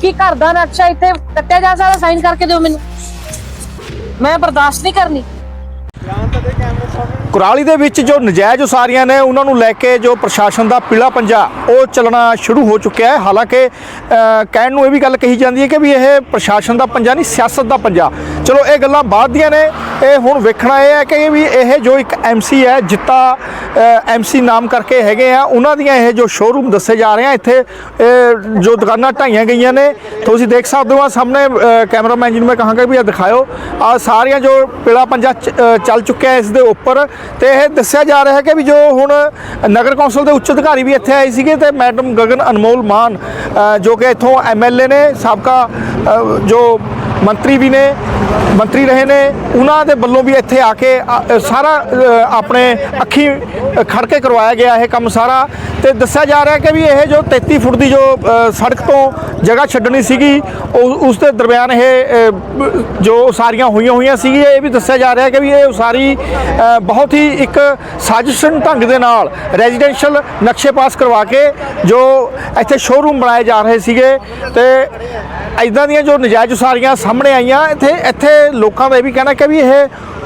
ਕਿ ਘਰ ਦਾ ਨਕਸ਼ਾ ਇੱਥੇ ਕੱਟਿਆ ਜਾ ਸਕਦਾ? ਸਾਈਨ ਕਰਕੇ ਦਿਓ ਮੈਨੂੰ। ਮੈਂ ਬਰਦਾਸ਼ਤ ਨਹੀਂ ਕਰਨੀ। ਕੁਰਾਲੀ ਦੇ ਵਿੱਚ ਜੋ ਨਜਾਇਜ਼ ਉਸਾਰੀਆਂ ਨੇ, ਉਹਨਾਂ ਨੂੰ ਲੈ ਕੇ ਜੋ ਪ੍ਰਸ਼ਾਸਨ ਦਾ ਪੀਲਾ ਪੰਜਾ, ਉਹ ਚੱਲਣਾ ਸ਼ੁਰੂ ਹੋ ਚੁੱਕਿਆ ਹੈ। ਹਾਲਾਂਕਿ ਕਹਿਣ ਨੂੰ ਇਹ ਵੀ ਗੱਲ ਕਹੀ ਜਾਂਦੀ ਹੈ ਕਿ ਵੀ ਇਹ ਪ੍ਰਸ਼ਾਸਨ ਦਾ ਪੰਜਾ ਨਹੀਂ, ਸਿਆਸਤ ਦਾ ਪੰਜਾ। ਚਲੋ, ਇਹ ਗੱਲਾਂ ਬਾਅਦ ਦੀਆਂ ਨੇ। ਇਹ ਹੁਣ ਵੇਖਣਾ ਇਹ ਹੈ ਕਿ ਵੀ ਇਹ ਜੋ ਇੱਕ ਐਮਸੀ ਹੈ, ਜਿੱਤਾ ਐਮਸੀ ਨਾਮ ਕਰਕੇ ਹੈਗੇ ਆ, ਉਹਨਾਂ ਦੀਆਂ ਇਹ ਜੋ ਸ਼ੋਰੂਮ ਦੱਸੇ ਜਾ ਰਹੇ ਆ, ਇੱਥੇ ਜੋ ਦੁਕਾਨਾਂ ਢਾਈਆਂ ਗਈਆਂ ਨੇ, ਤੁਸੀਂ ਦੇਖ ਸਕਦੇ ਹੋ ਆਹ ਸਾਹਮਣੇ ਕੈਮਰਾਮੈਨ ਜੀ ਨੂੰ ਮੈਂ ਕਹਾਂਗਾ ਵੀ ਇਹ ਦਿਖਾਓ ਆ ਸਾਰੀਆਂ ਜੋ ਪੀਲਾ ਪੰਜਾ ਚੱਲ ਚੁੱਕਿਆ ਇਸ ਦੇ ਉੱਪਰ ਤੇ ਇਹ ਦੱਸਿਆ ਜਾ ਰਿਹਾ ਹੈ ਕਿ ਵੀ ਜੋ ਹੁਣ ਨਗਰ ਕੌਂਸਲ ਦੇ ਉੱਚ ਅਧਿਕਾਰੀ ਵੀ ਇੱਥੇ ਆਏ ਸੀਗੇ ਤੇ ਮੈਡਮ ਗਗਨ ਅਨਮੋਲ ਮਾਨ ਜੋ ਕਿ ਇੱਥੋਂ ਐਮਐਲਏ ਨੇ, ਸਾਬਕਾ ਜੋ ਮੰਤਰੀ ਵੀ ਨੇ ਮੰਤਰੀ ਰਹੇ ਨੇ ਉਹਨਾਂ ਦੇ ਵੱਲੋਂ ਵੀ ਇੱਥੇ ਆ ਕੇ ਸਾਰਾ ਆਪਣੇ ਅੱਖੀ ਅ, ਖੜ ਕੇ ਕਰਵਾਇਆ ਗਿਆ ਇਹ ਕੰਮ ਸਾਰਾ। ਤੇ ਦੱਸਿਆ ਜਾ ਰਿਹਾ ਕਿ ਵੀ ਇਹ ਜੋ 33 ਫੁੱਟ ਦੀ ਜੋ ਸੜਕ ਤੋਂ ਜਗ੍ਹਾ ਛੱਡਣੀ ਸੀਗੀ ਉਹ- ਉਸ ਦੇ ਦਰਮਿਆਨ ਇਹ ਜੋ ਉਸਾਰੀਆਂ ਹੋਈਆਂ ਹੋਈਆਂ ਸੀਗੀ ਇਹ ਵੀ ਦੱਸਿਆ ਜਾ ਰਿਹਾ ਕਿ ਵੀ ਇਹ ਉਸਾਰੀ ਬਹੁਤ ਹੀ ਇੱਕ ਸਾਜ਼ਿਸ਼ਨ ਢੰਗ ਦੇ ਨਾਲ ਰੈਜ਼ੀਡੈਂਸ਼ੀਅਲ ਨਕਸ਼ੇ ਪਾਸ ਕਰਵਾ ਕੇ ਜੋ ਇੱਥੇ ਸ਼ੋਰੂਮ ਬਣਾਏ ਜਾ ਰਹੇ ਸੀਗੇ। ਤੇ ਇਦਾਂ ਦੀਆਂ ਜੋ ਨਜਾਇਜ਼ ਉਸਾਰੀਆਂ ਸਾਹਮਣੇ ਆਈਆਂ ਇੱਥੇ ਇੱਥੇ ਲੋਕਾਂ ਦਾ ਇਹ ਵੀ ਕਹਿਣਾ ਕਿ ਵੀ ਇਹ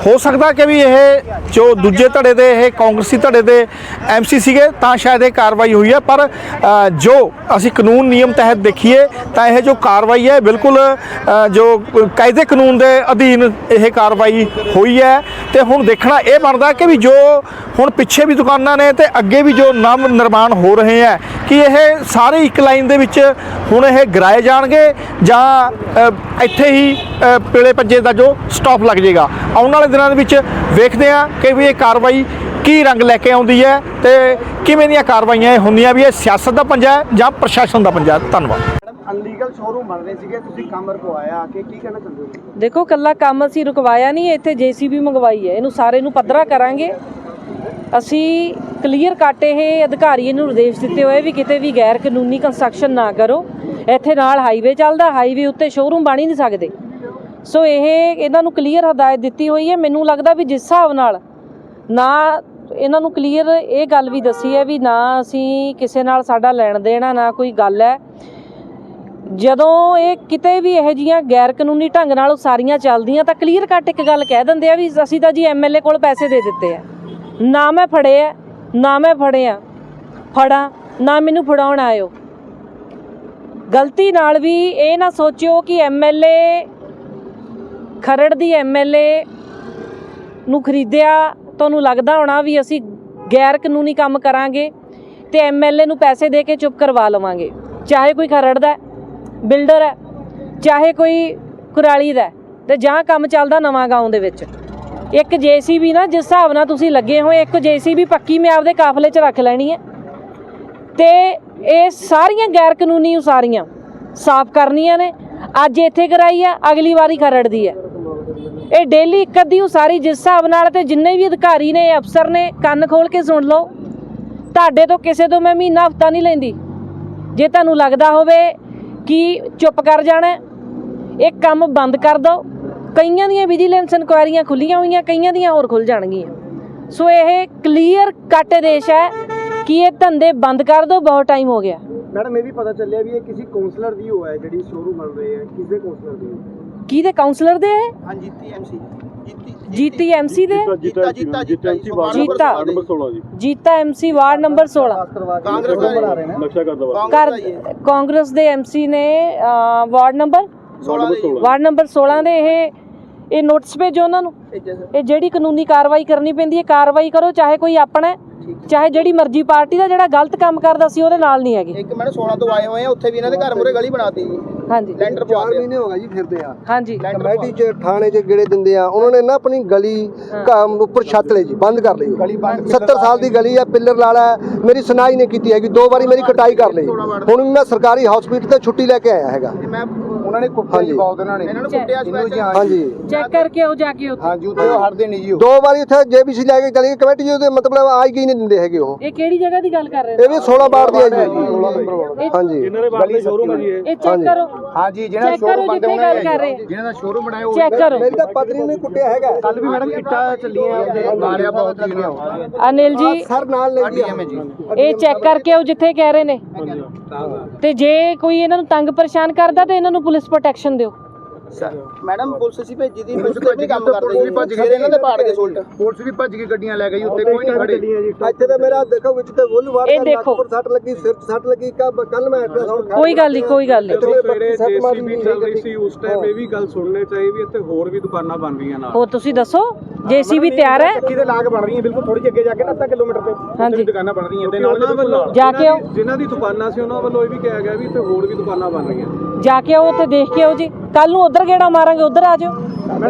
ਹੋ ਸਕਦਾ ਕਿ ਵੀ ਇਹ ਜੋ ਦੂਜੇ ਧੜੇ ਦੇ ਇਹ ਕਾਂਗਰਸੀ ਧੜੇ ਦੇ ਐਮਸੀ ਸੀਗੇ ਤਾਂ ਸ਼ਾਇਦ ਇਹ ਕਾਰਵਾਈ ਹੋਈ ਹੈ। ਪਰ ਜੋ ਅਸੀਂ ਕਾਨੂੰਨ ਨਿਯਮ ਤਹਿਤ ਦੇਖੀਏ ਤਾਂ ਇਹ ਜੋ ਕਾਰਵਾਈ ਹੈ ਬਿਲਕੁਲ ਜੋ ਕਾਇਦੇ ਕਾਨੂੰਨ ਦੇ ਅਧੀਨ ਇਹ ਕਾਰਵਾਈ ਹੋਈ ਹੈ। ਤੇ ਹੁਣ ਦੇਖਣਾ ਇਹ ਬਣਦਾ ਕਿ ਵੀ ਜੋ ਹੁਣ ਪਿੱਛੇ ਵੀ ਦੁਕਾਨਾਂ ਨੇ ਤੇ ਅੱਗੇ ਵੀ ਜੋ ਨਵ ਨਿਰਮਾਣ ਹੋ ਰਹੇ ਹੈ ਕਿ ਇਹ ਸਾਰੇ ਇੱਕ ਲਾਈਨ ਦੇ ਵਿੱਚ ਹੁਣ ਇਹ ਗਰਾਏ ਜਾਣਗੇ ਜਾਂ ਇੱਥੇ ਹੀ ਅ, ਪੀਲੇ ਪੰਜੇ ਦਾ ਜੋ ਸਟਾਪ ਲੱਗ ਜਾਏਗਾ। ਆਉਣ ਵਾਲੇ ਦਿਨਾਂ ਦੇ ਵਿੱਚ ਵੇਖਦੇ ਹਾਂ ਕਿ ਵੀ ਇਹ ਕਾਰਵਾਈ ਕੀ ਰੰਗ ਲੈ ਕੇ ਆਉਂਦੀ ਹੈ ਤੇ ਕਿਵੇਂ ਦੀਆਂ ਕਾਰਵਾਈਆਂ ਇਹ ਹੁੰਦੀਆਂ ਵੀ ਇਹ ਸਿਆਸਤ ਦਾ ਪੰਜਾ ਹੈ ਜਾਂ ਪ੍ਰਸ਼ਾਸਨ ਦਾ ਪੰਜਾ ਹੈ? ਧੰਨਵਾਦ। ਅਨਲੀਗਲ ਸ਼ੋਰੂਮ ਬਣ ਰਹੇ ਸੀਗੇ ਤੁਸੀਂ ਕੰਮ ਰਖਵਾਇਆ ਆ ਕੇ ਕੀ ਕਹਿਣਾ ਚਾਹੁੰਦੇ ਹੋ? ਦੇਖੋ ਕੱਲਾ ਕੰਮ ਅਸੀਂ ਰੁਕਵਾਇਆ ਨਹੀਂ ਇੱਥੇ ਜੀਸੀਬੀ ਮੰਗਵਾਈ ਹੈ। ਇਹਨੂੰ ਸਾਰੇ ਨੂੰ ਪੱਧਰਾ ਕਰਾਂਗੇ। ਅਸੀਂ ਕਲੀਅਰ ਕੱਟ ਇਹ ਅਧਿਕਾਰੀ ਨੂੰ ਨਿਰਦੇਸ਼ ਦਿੱਤੇ ਹੋਏ ਵੀ ਕਿਤੇ ਵੀ ਗੈਰ ਕਾਨੂੰਨੀ ਕੰਸਟਰਕਸ਼ਨ ਨਾ ਕਰੋ। ਇੱਥੇ ਨਾਲ ਹਾਈਵੇ ਚੱਲਦਾ ਹਾਈਵੇ ਉੱਤੇ ਸ਼ੋਰੂਮ ਬਣ ਹੀ ਨਹੀਂ ਸਕਦੇ। ਸੋ ਇਹ ਇਹਨਾਂ ਨੂੰ ਕਲੀਅਰ ਹਦਾਇਤ ਦਿੱਤੀ ਹੋਈ ਹੈ। ਮੈਨੂੰ ਲੱਗਦਾ ਵੀ ਜਿਸ ਹਿਸਾਬ ਨਾਲ ਨਾ ਇਹਨਾਂ ਨੂੰ ਕਲੀਅਰ ਇਹ ਗੱਲ ਵੀ ਦੱਸੀ ਹੈ ਵੀ ਨਾ ਅਸੀਂ ਕਿਸੇ ਨਾਲ ਸਾਡਾ ਲੈਣ ਦੇਣਾ ਨਾ ਕੋਈ ਗੱਲ ਹੈ। ਜਦੋਂ ਇਹ ਕਿਤੇ ਵੀ ਇਹੋ ਜੀਆਂ ਗੈਰ ਕਾਨੂੰਨੀ ਢੰਗ ਨਾਲ ਉਸਾਰੀਆਂ ਚੱਲਦੀਆਂ ਤਾਂ ਕਲੀਅਰ ਕੱਟ ਇੱਕ ਗੱਲ ਕਹਿ ਦਿੰਦੇ ਆ ਵੀ ਅਸੀਂ ਤਾਂ ਜੀ ਐਮਐਲਏ ਕੋਲ ਪੈਸੇ ਦੇ ਦਿੱਤੇ ਆ। ਨਾ ਮੈਂ ਫੜੇ ਆ, ਨਾ ਮੈਂ ਫੜਿਆ ਫੜਾਂ, ਨਾ ਮੈਨੂੰ ਫੜਾਉਣ ਆਇਓ। ਗਲਤੀ ਨਾਲ ਵੀ ਇਹ ਨਾ ਸੋਚਿਓ ਕਿ ਐਮਐਲਏ ਖਰੜ ਦੀ ਐਮਐਲਏ ਨੂੰ ਖਰੀਦਿਆ ਤੁਹਾਨੂੰ ਲੱਗਦਾ ਹੋਣਾ ਵੀ ਅਸੀਂ ਗੈਰ ਕਾਨੂੰਨੀ ਕੰਮ ਕਰਾਂਗੇ ਤੇ ਐਮਐਲਏ ਨੂੰ ਪੈਸੇ ਦੇ ਕੇ ਚੁੱਪ ਕਰਵਾ ਲਵਾਂਗੇ। ਚਾਹੇ ਕੋਈ ਖਰੜ ਦਾ ਬਿਲਡਰ ਹੈ ਚਾਹੇ ਕੋਈ ਕੁਰਾਲੀ ਦਾ ਹੈ, ਤੇ ਜਾਂ ਕੰਮ ਚੱਲਦਾ ਨਵਾਂ ਗਾਉਂ ਦੇ ਵਿੱਚ। ਇੱਕ ਜੀਸੀਬੀ ਨਾ ਜਿਸ ਹਿਸਾਬ ਨਾਲ ਤੁਸੀਂ ਲੱਗੇ ਹੋਏ ਇੱਕ ਜੀਸੀਬੀ ਪੱਕੀ ਮੈਂ ਆਪਦੇ ਕਾਫਲੇ 'ਚ ਰੱਖ ਲੈਣੀ ਹੈ। ਤੇ ਇਹ ਸਾਰੀਆਂ ਗੈਰ ਕਾਨੂੰਨੀ ਉਸਾਰੀਆਂ ਸਾਫ਼ ਕਰਨੀਆਂ ਨੇ। ਅੱਜ ਇੱਥੇ ਕਰਾਈ ਆ ਅਗਲੀ ਵਾਰੀ ਖਰੜ ਦੀ ਹੈ। ਇਹ ਡੇਲੀ ਇੱਕ ਅੱਧੀ ਉਸਾਰੀ ਜਿਸ ਹਿਸਾਬ ਨਾਲ ਤੇ ਜਿੰਨੇ ਵੀ ਅਧਿਕਾਰੀ ਨੇ, ਅਫਸਰ ਨੇ, ਕੰਨ ਖੋਲ ਕੇ ਸੁਣ ਲਓ। ਤੁਹਾਡੇ ਤੋਂ ਕਿਸੇ ਤੋਂ ਮੈਂ ਮਹੀਨਾ ਹਫਤਾ ਨਹੀਂ ਲੈਂਦੀ। ਜੇ ਤੁਹਾਨੂੰ ਲੱਗਦਾ ਹੋਵੇ ਕਿ ਚੁੱਪ ਕਰ ਜਾਣਾ ਇਹ ਕੰਮ ਬੰਦ ਕਰ ਦਿਓ। ਕਈਆਂ ਦੀਆਂ ਵਿਜੀਲੈਂਸ ਇਨਕੁਆਇਰੀਆਂ ਖੁੱਲੀਆਂ ਹੋਈਆਂ, ਕਈਆਂ ਦੀਆਂ ਹੋਰ ਖੁੱਲ ਜਾਣਗੀਆਂ। ਸੋ ਇਹ ਕਲੀਅਰ ਕੱਟ ਦੇਸ਼ ਹੈ ਕਿ ਇਹ ਧੰਦੇ ਬੰਦ ਕਰ ਦਿਓ, ਬਹੁਤ ਟਾਈਮ ਹੋ ਗਿਆ। ਮੈਡਮ, ਇਹ ਵੀ ਪਤਾ ਚੱਲਿਆ ਵੀ ਇਹ ਕਿਸੇ ਕਾਉਂਸਲਰ ਦੀ ਹੋ, ਜਿਹੜੀ ਸ਼ੋਰੂਮ ਬਣ ਰਹੇ ਹੈ ਕਿਸੇ ਕਾਉਂਸਲਰ ਦੀ? ਕਿਹਦੇ ਕਾਉਂਸਲਰ ਦੇ ਹੈ? ਹਾਂਜੀ ਟੀਐਮਸੀ ਜੀਤੀ ਐਮਸੀ ਦੇ? ਜੀਤਾ ਜੀਤਾ ਜੀਤਾ ਜੀਤਾ ਨੰਬਰ 16 ਜੀ। ਜੀਤਾ ਐਮਸੀ ਵਾਰਡ ਨੰਬਰ 16 ਕਾਂਗਰਸ ਦਾ ਬਣਾ ਰਹੇ ਨੇ ਨਕਸ਼ਾ ਕਰਦਾ ਵਾ ਕਰ ਕਾਂਗਰਸ ਦੇ ਐਮਸੀ ਨੇ ਵਾਰਡ ਨੰਬਰ? 16 ਦੇ ਵਾਰਡ ਨੰਬਰ 16 ਦੇ ਇਹ ਇਹ ਨੋਟਿਸ ਭੇਜੋ ਉਹਨਾਂ ਨੂੰ। ਇਹ ਜਿਹੜੀ ਕਾਨੂੰਨੀ ਕਾਰਵਾਈ ਕਰਨੀ ਪੈਂਦੀ ਹੈ ਕਾਰਵਾਈ ਕਰੋ ਚਾਹੇ ਕੋਈ ਆਪਣਾ ਚਾਹੇ ਜਿਹੜੀ ਮਰਜ਼ੀ ਪਾਰਟੀ ਦਾ ਜਿਹੜਾ ਗਲਤ ਕੰਮ ਕਰਦਾ ਸੀ ਉਹਦੇ ਨਾਲ ਨਹੀਂ ਹੈਗੇ। ਇੱਕ ਮੈਡਮ 16 ਤੋਂ ਆਏ ਹੋਏ ਆ ਉੱਥੇ ਵੀ ਇਹਨਾਂ ਦੇ ਘਰ ਮੂਰੇ ਗਲੀ ਬਣਾਤੀ। ਜੀ ਹਾਂਜੀ। ਲੈਂਟਰ ਪਵਾ ਦਿਆ। ਮਹੀਨੇ ਹੋ ਗਏ ਜੀ ਫਿਰਦੇ ਆ। ਹਾਂਜੀ। ਕਮੇਟੀ ਚ ਥਾਣੇ ਚ ਗੇੜੇ ਦਿੰਦੇ ਆ। ਉਹਨਾਂ ਨੇ ਨਾ ਆਪਣੀ ਗਲੀ ਕੰਮ ਉੱਪਰ ਛੱਤ ਲਈ ਜੀ ਬੰਦ ਕਰ ਲਈ ਗਲੀ 70 ਸਾਲ ਦੀ ਗਲੀ ਆ ਪਿੱਲਰ ਲਾਲਾ ਹੈ। ਮੇਰੀ ਸੁਣਾਈ ਨਹੀਂ ਕੀਤੀ ਹੈਗੀ। ਦੋ ਵਾਰੀ ਮੇਰੀ ਕਟਾਈ ਕਰ ਲਈ। ਹੁਣ ਵੀ ਮੈਂ ਸਰਕਾਰੀ ਹਸਪੀਟਲ ਤੇ ਛੁੱਟੀ ਲੈ ਕੇ ਆਇਆ ਹੈਗਾ। ਮੈਂ ਉਹਨਾਂ ਨੇ ਕੁੱਟਿਆ। ਜੀ ਬਹੁਤ ਨੇ। ਇਹਨਾਂ ਨੂੰ ਕੁੱਟਿਆ ਸਪੈਸ਼ਲ ਹਾਂਜੀ। ਚੈੱਕ ਕਰਕੇ ਆਓ ਜਾ ਕੇ ਉੱਥੇ ਹਾਂਜੀ ਉੱਤੇ ਉਹ ਹਟਦੇ ਨਹੀਂ ਜੀ ਦੋ ਵਾਰੀ ਉੱਥੇ ਜੇਬੀਸੀ ਲੈ ਕੇ ਚਲੀ ਕਮੇਟੀ ਜੀ ਉਹਦੇ ਮਤਲਬ ਆਈ ਗਈ ਨਹੀਂ ਦਿੰਦੇ ਹੈਗੇ ਉਹ। ਇਹ ਕਿਹੜੀ ਜਗ੍ਹਾ ਦੀ ਗੱਲ ਕਰ ਰਹੇ ਇਹ ਵੀ 16 ਬਾਰ ਦੀ ਹੈ ਜੀ। ਹਾਂਜੀ। ਗਲੀ ਸ਼ੋਰੂਮ ਹੈ ਜੀ ਇਹ। ਇਹ ਚੈੱਕ ਕਰੋ। ਹਾਂ ਜੀ ਜਿਹਨਾਂ ਚੈੱਕ ਕਰੋ ਜਿੱਥੇ ਗੱਲ ਕਰ ਰਹੇ। ਜਿਹਨਾਂ ਦਾ ਸ਼ੋਰੂਮ ਬਣਾਇਆ ਉਹ ਚੈੱਕ ਕਰੋ। ਮੇਰੀ ਤਾਂ ਪਤਨੀ ਨੇ ਕੁੱਟਿਆ ਹੈਗਾ। ਕੱਲ ਵੀ ਮੈਡਮ ਕਿੱਟਾ ਚੱਲੀਆਂ ਉਹਦੇ ਮਾਰਿਆ ਬਹੁਤ ਜੀ ਅਨਿਲ ਜੀ ਸਰ ਨਾਲ ਲੈਂਦੀ ਆ ਇਹ ਚੈੱਕ ਕਰਕੇ ਉਹ ਜਿੱਥੇ ਕਹਿ ਰਹੇ ਨੇ। ਤੇ ਜੇ ਕੋਈ ਇਹਨਾਂ ਨੂੰ ਤੰਗ ਪਰੇਸ਼ਾਨ ਕਰਦਾ ਤੇ ਇਹਨਾਂ ਨੂੰ ਪੁਲਿਸ ਪ੍ਰੋਟੈਕਸ਼ਨ ਦਿਓ। ਮੈਡਮ ਪੁਲਿਸ ਸੀ ਭੇਜੀ ਦੀ ਪੁਲਿਸ ਤੇ ਵੀ ਕੰਮ ਕਰਦੇ ਜੀ ਫਿਰ ਇਹਨਾਂ ਦੇ ਪਾੜ ਕੇ ਸੁਲਟ ਪੁਲਿਸ ਵੀ ਭੱਜ ਕੇ ਗੱਡੀਆਂ ਲੈ ਗਈ ਉੱਤੇ ਕੋਈ ਨਹੀਂ ਖੜੇ। ਇੱਥੇ ਤਾਂ ਮੇਰਾ ਦੇਖੋ ਵਿੱਚ ਤੇ ਬੁੱਲ ਵਾਰ ਇਹ ਦੇਖੋ। ਸੱਟ ਲੱਗੀ ਸਿਰ 'ਚ ਸੱਟ ਲੱਗੀ ਕੱਲ ਮੈਂ ਅਲਟਰਾਸਾਊਂਡ ਕੋਈ ਗੱਲ ਨਹੀਂ ਕੋਈ ਗੱਲ ਨਹੀਂ। ਸਵੇਰੇ ਜੇਸੀਬੀ ਚੱਲ ਰਹੀ ਸੀ ਉਸ ਟਾਈਮ ਇਹ ਵੀ ਗੱਲ ਸੁਣਨੇ ਚਾਹੀ ਵੀ ਇੱਥੇ ਹੋਰ ਵੀ ਦੁਕਾਨਾਂ ਬਣ ਰਹੀਆਂ ਨਾਲ। ਹੋਰ ਤੁਸੀਂ ਦੱਸੋ? ਜੇਸੀਬੀ ਤਿਆਰ ਹੈ। ਕਿਤੇ ਲਾਗ ਬਣ ਰਹੀਆਂ ਬਿਲਕੁਲ ਥੋੜੀ ਜਿਹੀ ਅੱਗੇ ਜਾ ਕੇ ਨਾ ਕਿਲੋਮੀਟਰ ਤੇ ਹਾਂਜੀ। ਦੁਕਾਨਾਂ ਬਣ ਰਹੀਆਂ ਤੇ ਨਾਲ ਜਾ ਕੇ ਆਓ। ਜਿਨ੍ਹਾਂ ਦੀ ਦੁਕਾਨਾਂ ਸੀ ਉਹਨਾਂ ਵੱਲੋਂ ਇਹ ਵੀ ਕਿਹਾ ਗਿਆ ਵੀ ਇੱਥੇ ਹੋਰ ਵੀ ਦੁਕਾਨਾਂ ਬਣ ਰਹੀਆਂ। ਜਾ ਕੇ ਆਓ ਉੱਥੇ ਦੇਖ ਕੇ ਆਓ ਜੀ। ਕੱਲ ਨੂੰ ਉਧਰ ਗੇੜਾ ਮਾਰਾਂਗੇ ਉਧਰ ਆ ਜਾਓ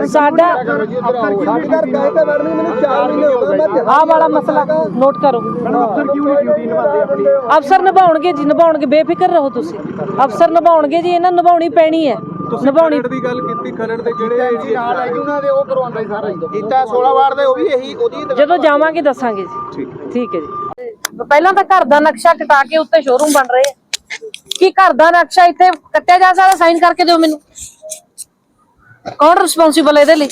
ਸਾਡਾ ਸਾਡੇ ਘਰ ਗਏ ਤੇ ਮੈਡਮ ਜੀ? ਮੈਨੂੰ 4 ਮਹੀਨੇ ਹੋ ਗਏ ਮੈਂ ਆਹ ਵਾਲਾ ਮਸਲਾ ਨੋਟ ਕਰੋ। ਅਫਸਰ ਕਿਉਂ ਨਹੀਂ ਡਿਊਟੀ ਨਿਭਾਉਂਦੇ ਆਪਣੀ? ਅਫਸਰ ਨਿਭਾਉਣਗੇ ਜੀ ਨਿਭਾਉਣਗੇ। ਬੇਫਿਕਰ ਰਹੋ ਤੁਸੀਂ। ਅਫਸਰ ਨਿਭਾਉਣਗੇ ਜੀ ਇਹਨਾਂ ਨਿਭਾਉਣੀ ਪੈਣੀ ਹੈ। ਤੁਸੀਂ ਨਿਭਾਉਣੀ ਖਰੜ ਦੀ ਗੱਲ ਕੀਤੀ ਖਰੜ ਦੇ ਜਿਹੜੇ ਨਾਲ ਹੈ ਜੀ ਉਹਨਾਂ ਦੇ ਉਹ ਕਰਵਾਉਂਦਾ ਹੀ ਸਾਰਾ ਜੀ ਕੀਤਾ 16 ਵਾਰ ਦੇ ਉਹ ਵੀ ਇਹੀ ਉਹਦੀ ਜਦੋਂ ਜਾਵਾਂਗੇ ਦੱਸਾਂਗੇ ਜੀ। ਠੀਕ ਹੈ। ਜੀ। ਪਹਿਲਾਂ ਤਾਂ ਘਰ ਦਾ ਨਕਸ਼ਾ ਕਟਾ ਕੇ ਉੱਤੇ ਸ਼ੋਰੂਮ ਬਣ ਰਹੇ ਆ। ਕੀ ਘਰ ਦਾ ਨਕਸ਼ਾ ਇੱਥੇ ਕੱਟਿਆ ਜਾ ਸਕਦਾ ਸਾਈਨ ਕਰਕੇ ਦਿਓ ਮੈਨੂੰ। ਕੌਣ ਰਿਸਪੌਂਸਿਬਲ ਇਹਦੇ ਲਈ?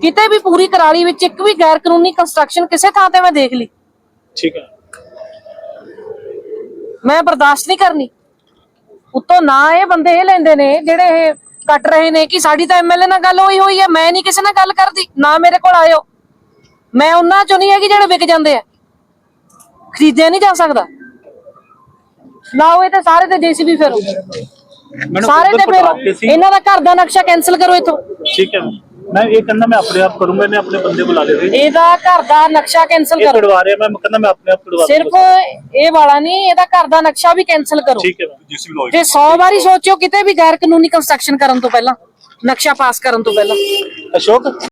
ਕਿਤੇ ਵੀ ਪੂਰੀ ਕਰਾਲੀ ਵਿੱਚ ਇੱਕ ਵੀ ਗੈਰ ਕਾਨੂੰਨੀ ਕੰਸਟਰਕਸ਼ਨ ਕਿਸੇ ਥਾਂ ਤੇ ਮੈਂ ਦੇਖ ਲਈ। ਠੀਕ ਹੈ। ਮੈਂ ਬਰਦਾਸ਼ਤ ਨਹੀਂ ਕਰਨੀ। ਉਤੋਂ ਨਾ ਇਹ ਬੰਦੇ ਇਹ ਲੈਂਦੇ ਨੇ ਜਿਹੜੇ ਇਹ ਕੱਟ ਰਹੇ ਨੇ ਕਿ ਸਾਡੀ ਤਾਂ ਐਮਐਲਏ ਨਾਲ ਗੱਲ ਹੋਈ ਹੋਈ ਹੈ ਮੈਂ ਨਹੀਂ ਕਿਸੇ ਨਾਲ ਗੱਲ ਕਰਦੀ ਨਾ ਮੇਰੇ ਕੋਲ ਆਇਓ। ਮੈਂ ਉਹਨਾਂ ਚੋਂ ਨਹੀਂ ਹੈਗੀ ਜਿਹੜੇ ਵਿਕ ਜਾਂਦੇ ਆ। ਖਰੀਦਿਆ ਨਹੀਂ ਜਾ ਸਕਦਾ। ਲਾਓ ਇਹ ਤੇ ਸਾਰੇ ਤੇ ਜੀਸੀਬੀ ਫੇਰੋ। ਸਾਰੇ ਤੇ ਫੇਰੋ। ਇਹਨਾਂ ਦਾ ਘਰ ਦਾ ਨਕਸ਼ਾ ਕੈਨਸਲ ਕਰੋ ਇਥੋਂ। ਠੀਕ ਹੈ। ਮੈਂ ਇਹ ਕਹਿੰਦਾ ਮੈਂ ਆਪਣੇ ਆਪ ਕਰੂੰਗਾ ਇਹਨੇ ਆਪਣੇ ਬੰਦੇ ਬੁਲਾ ਲਏ ਸੀ। ਇਹਦਾ ਘਰ ਦਾ ਨਕਸ਼ਾ ਕੈਨਸਲ ਇਹ ਕਰੋ। ਕਢਵਾ ਰਿਹਾ ਮੈਂ ਕਹਿੰਦਾ ਮੈਂ ਆਪਣੇ ਆਪ ਕਢਵਾ ਸਿਰਫ ਇਹ ਵਾਲਾ ਨਹੀਂ ਇਹਦਾ ਘਰ ਦਾ ਨਕਸ਼ਾ ਵੀ ਕੈਨਸਲ ਕਰੋ। ਠੀਕ ਹੈ ਤੇ 100 ਵਾਰੀ ਸੋਚਿਓ ਕਿਤੇ ਵੀ ਗੈਰ ਕਾਨੂੰਨੀ ਕੰਸਟਰਕਸ਼ਨ ਕਰਨ ਤੋਂ ਪਹਿਲਾਂ ਨਕਸ਼ਾ ਪਾਸ ਕਰਨ ਤੋਂ ਪਹਿਲਾਂ। ਅਸ਼ੋਕ?